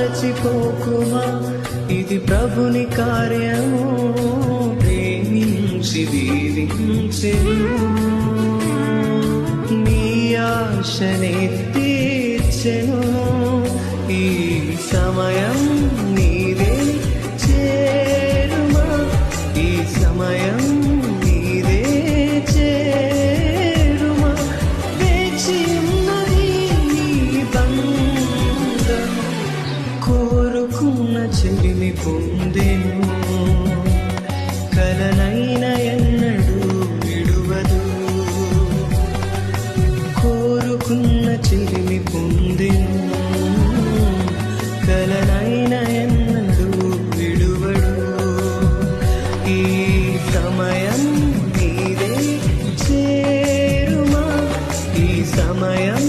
మరచిపోకుమా? ఇది ప్రభుని కార్యము. ప్రేమించి దీవించెను. నీ ఆశనే తీర్చెను. ఈ సమయం నీ కాకున్న చిలిమి పొందేను కలనైన ఎన్నడు విడువదు. కోరుకున్న చిలిమి పొందేను కలనైన ఎన్నడు విడువడు. ఈ సమయం నీదే చేరుమా? ఈ సమయం